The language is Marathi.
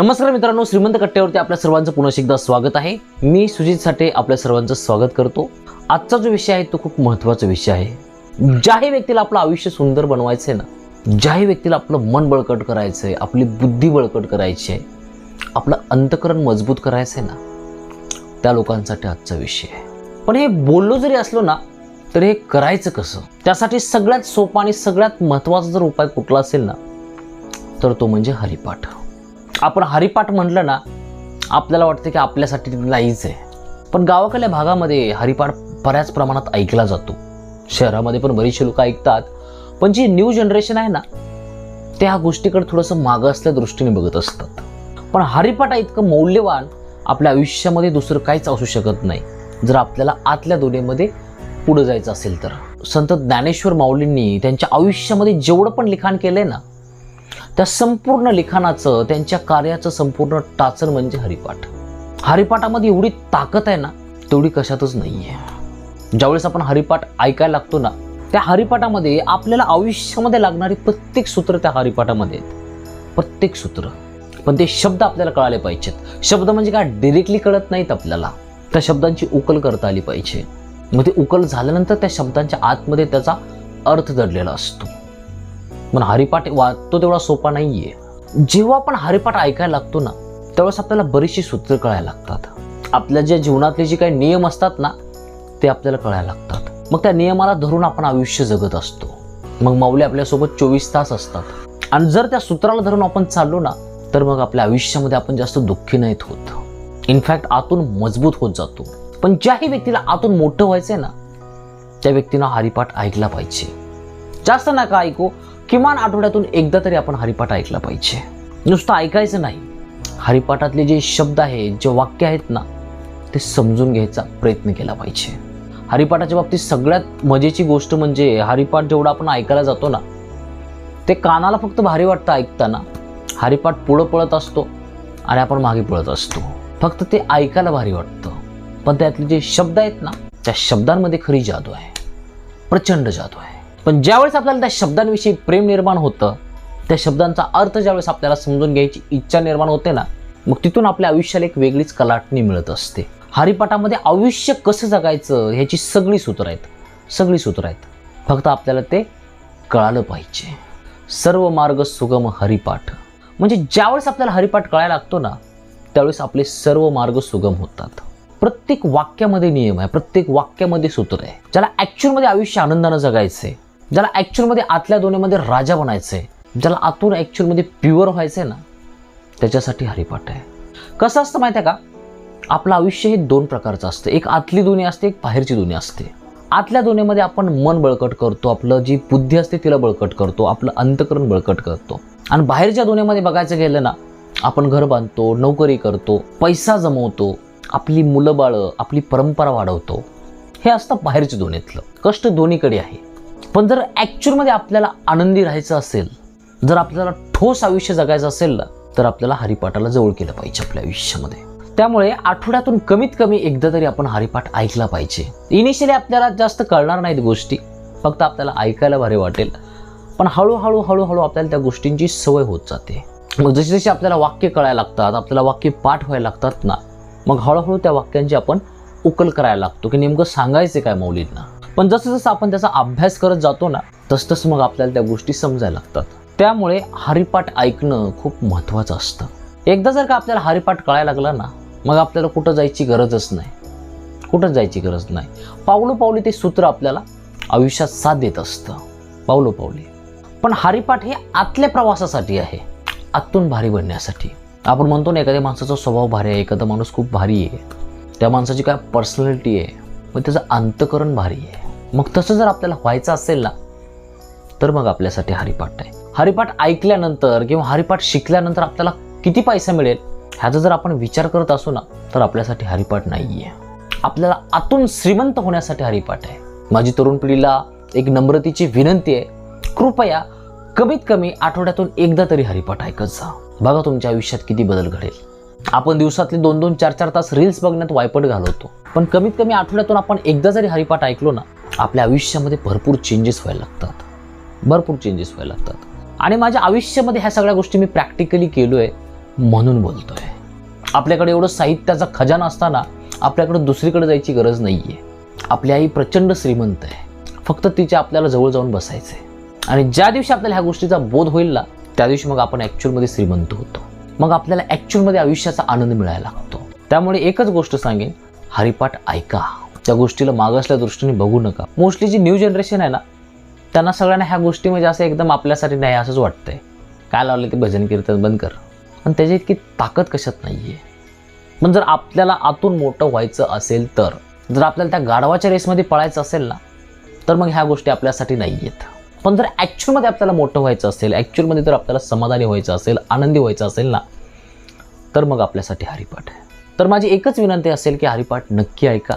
नमस्कार मित्रांनो श्रीमंत कट्ट्यावरती आपल्या सर्वांचं पुन्हा एकदा स्वागत आहे. मी सुजित साठे आपल्या सर्वांचं स्वागत करतो. आजचा जो विषय आहे तो खूप महत्त्वाचा विषय आहे. ज्याही व्यक्तीला आपलं आयुष्य सुंदर बनवायचं आहे ना ज्याही व्यक्तीला आपलं मन बळकट करायचं आहे आपली बुद्धी बळकट करायची आहे आपलं अंतकरण मजबूत करायचं आहे ना त्या लोकांसाठी आजचा विषय आहे. पण हे बोललो जरी असलो ना तर हे करायचं कसं? त्यासाठी सगळ्यात सोपा आणि सगळ्यात महत्त्वाचा जर उपाय कुठला असेल ना तर तो म्हणजे हरिपाठ. आपण हरिपाठ म्हटलं ना आपल्याला वाटतं की आपल्यासाठी ते नाहीच आहे. पण गावाकडल्या भागामध्ये हरिपाठ बऱ्याच प्रमाणात ऐकला जातो. शहरामध्ये पण बरीचशी लोक ऐकतात. पण जी न्यू जनरेशन आहे ना ते ह्या गोष्टीकडे थोडंसं मागं असल्या दृष्टीने बघत असतात. पण हरिपाठ इतकं मौल्यवान आपल्या आयुष्यामध्ये दुसरं काहीच असू शकत नाही. जर आपल्याला आतल्या दुनियेमध्ये पुढं जायचं असेल तर. संत ज्ञानेश्वर माऊलींनी त्यांच्या आयुष्यामध्ये जेवढं पण लिखाण केलं आहे ना त्या संपूर्ण लिखाणाचं त्यांच्या कार्याचं संपूर्ण टाचण म्हणजे हरिपाठ. हरिपाठामध्ये एवढी ताकद आहे ना तेवढी कशातच नाही आहे ज्यावेळेस आपण हरिपाठ ऐकायला लागतो ना त्या हरिपाठामध्ये आपल्याला आयुष्यामध्ये लागणारी प्रत्येक सूत्र त्या हरिपाठामध्ये आहेत. प्रत्येक सूत्र. पण ते शब्द आपल्याला कळाले पाहिजेत. शब्द म्हणजे काय? डिरेक्टली कळत नाहीत आपल्याला. त्या शब्दांची उकल करता आली पाहिजे. मग ते उकल झाल्यानंतर त्या शब्दांच्या आतमध्ये त्याचा अर्थ दडलेला असतो. पण हरिपाठ वाचतो तेवढा सोपा नाही आहे जेव्हा आपण हरिपाठ ऐकायला लागतो ना त्यावेळेस आपल्याला बरीचशी सूत्र कळायला लागतात. आपल्या ज्या जीवनातले जे काही नियम असतात ना ते आपल्याला कळायला लागतात. मग त्या नियमाला धरून आपण आयुष्य जगत असतो. मग माऊली आपल्यासोबत चोवीस तास असतात. आणि जर त्या सूत्राला धरून आपण चाललो ना तर मग आपल्या आयुष्यामध्ये आपण जास्त दुःखी नाहीत होत. इनफॅक्ट आतून मजबूत होत जातो. पण ज्याही व्यक्तीला आतून मोठं व्हायचंय ना त्या व्यक्तीनं हरिपाठ ऐकला पाहिजे. जास्त नका ऐकू. किमान आठवड्यातून एकदा तरी आपण हरिपाठ ऐकला पाहिजे. नुसतं ऐकायचं नाही. हरिपाठातले जे शब्द आहेत जे वाक्य आहेत ना ते समजून घ्यायचा प्रयत्न केला पाहिजे. हरिपाठाच्या बाबतीत सगळ्यात मजेची गोष्ट म्हणजे हरिपाठ जेवढा आपण ऐकायला जातो ना ते कानाला फक्त भारी वाटतं ऐकताना. हरिपाठ पुढं पळत असतो आणि आपण मागे पळत असतो. फक्त ते ऐकायला भारी वाटतं. पण त्यातले जे शब्द आहेत ना त्या शब्दांमध्ये खरी जादू आहे. प्रचंड जादू आहे. पण ज्यावेळेस आपल्याला त्या शब्दांविषयी प्रेम निर्माण होतं त्या शब्दांचा अर्थ ज्यावेळेस आपल्याला समजून घ्यायची इच्छा निर्माण होते ना मग तिथून आपल्या आयुष्याला एक वेगळीच कलाटणी मिळत असते. हरिपाठामध्ये आयुष्य कसं जगायचं ह्याची सगळी सूत्र आहेत. सगळी सूत्र आहेत. फक्त आपल्याला ते कळालं पाहिजे. सर्व मार्ग सुगम हरिपाठ. म्हणजे ज्यावेळेस आपल्याला हरिपाठ कळायला लागतो ना त्यावेळेस आपले सर्व मार्ग सुगम होतात. प्रत्येक वाक्यामध्ये नियम आहे प्रत्येक वाक्यामध्ये सूत्र आहे. ज्याला ॲक्च्युअलमध्ये आयुष्य आनंदानं जगायचं आहे ज्याला ॲक्च्युअलमध्ये आतल्या दोन्हीमध्ये राजा बनायचं आहे ज्याला आतून ॲक्च्युअलमध्ये प्युअर व्हायचं आहे ना त्याच्यासाठी हरिपाठ आहे. कसं असतं माहिती आहे का? आपलं आयुष्य हे दोन प्रकारचं असतं. एक आतली दुनिया असते एक बाहेरची दुनिया असते. आतल्या दुनियेमध्ये आपण मन बळकट करतो आपलं जी बुद्धी असते तिला बळकट करतो आपलं अंतकरण बळकट करतो. आणि बाहेरच्या दुनियेमध्ये बघायचं गेलं ना आपण घर बांधतो नोकरी करतो पैसा जमवतो आपली मुलं बाळं आपली परंपरा वाढवतो. हे असतं बाहेरच्या दुनियेतलं कष्ट दोन्हीकडे आहे. पण जर ॲक्च्युअलमध्ये आपल्याला आनंदी राहायचं असेल जर आपल्याला ठोस आयुष्य जगायचं असेल ना तर आपल्याला हरिपाठाला जवळ केलं पाहिजे आपल्या आयुष्यामध्ये. त्यामुळे आठवड्यातून कमीत कमी एकदा तरी आपण हरिपाठ ऐकला पाहिजे. इनिशियली आपल्याला जास्त कळणार नाहीत गोष्टी फक्त आपल्याला ऐकायला भारी वाटेल. पण हळूहळू हळूहळू आपल्याला त्या गोष्टींची सवय होत जाते. मग जशी जशी आपल्याला वाक्य कळायला लागतात आपल्याला वाक्य पाठ व्हायला लागतात ना मग हळूहळू त्या वाक्यांची आपण उकल करायला लागतो की नेमकं सांगायचं काय मौलींना. पण जसं जसं आपण त्याचा अभ्यास करत जातो ना तस तसं मग आपल्याला त्या गोष्टी समजायला लागतात. त्यामुळे हरिपाठ ऐकणं खूप महत्त्वाचं असतं. एकदा जर का आपल्याला हरिपाठ कळायला लागला ना मग आपल्याला कुठं जायची गरजच नाही. कुठं जायची गरज नाही. पावलो पावली ते सूत्र आपल्याला आयुष्यात साथ देत असतं. पावलो पावली. पण हरिपाठ हे आतल्या प्रवासासाठी आहे. आतून भारी बनण्यासाठी. आपण म्हणतो ना एखाद्या माणसाचा स्वभाव भारी आहे एखादा माणूस खूप भारी आहे. त्या माणसाची काय पर्सनॅलिटी आहे मग त्याचं अंतकरण भारी आहे. मग तसं जर आपल्याला व्हायचं असेल ना तर मग आपल्यासाठी हरिपाठ आहे. हरिपाठ ऐकल्यानंतर किंवा हरिपाठ शिकल्यानंतर आपल्याला किती पैसा मिळेल? ह्याचा जर आपण विचार करत असू ना तर आपल्यासाठी हरिपाठ नाही आहे आपल्याला आतून श्रीमंत होण्यासाठी हरिपाठ आहे. माझी तरुण पिढीला एक नम्रतेची विनंती आहे. कृपया कमीत कमी आठवड्यातून एकदा तरी हरिपाठ ऐकत जा. बघा तुमच्या आयुष्यात किती बदल घडेल. आपण दिवसातले दोन दोन चार चार तास रील्स बघण्यात वायपट घालवतो. पण कमीत कमी आठवड्यातून आपण एकदा जरी हरिपाठ ऐकलो ना आपल्या आयुष्यामध्ये भरपूर चेंजेस व्हायला लागतात. भरपूर चेंजेस व्हायला लागतात. आणि माझ्या आयुष्यामध्ये ह्या सगळ्या गोष्टी मी प्रॅक्टिकली केलो आहे म्हणून बोलतो आहे आपल्याकडे एवढं साहित्याचा खजाना असताना आपल्याकडे दुसरीकडे जायची गरज नाही आहे आपली आई प्रचंड श्रीमंत आहे. फक्त तिच्या आपल्याला जवळ जाऊन बसायचं आहे आणि ज्या दिवशी आपल्याला ह्या गोष्टीचा बोध होईल ना त्या दिवशी मग आपण ॲक्च्युअलमध्ये श्रीमंत होतो. मग आपल्याला ॲक्च्युअलमध्ये आयुष्याचा आनंद मिळायला लागतो. त्यामुळे एकच गोष्ट सांगेन हरिपाठ ऐका. त्या गोष्टीला मागासल्या दृष्टीने बघू नका. मोस्टली जी न्यू जनरेशन आहे ना त्यांना सगळ्यांना ह्या गोष्टी म्हणजे असं एकदम आपल्यासाठी नाही असंच वाटतंय. काय लावलं ते भजन कीर्तन बंद कर. पण त्याची इतकी ताकद कशात नाही आहे पण जर आपल्याला आतून मोठं व्हायचं असेल तर जर आपल्याला त्या गाढवाच्या रेसमध्ये पळायचं असेल ना तर मग ह्या गोष्टी आपल्यासाठी नाही आहेत पण जर ॲक्च्युअलमध्ये आपल्याला मोठं व्हायचं असेल ॲक्च्युअलमध्ये जर आपल्याला समाधानी व्हायचं असेल आनंदी व्हायचं असेल ना तर मग आपल्यासाठी हरिपाठ आहे. तर माझी एकच विनंती असेल की हरिपाठ नक्की ऐका.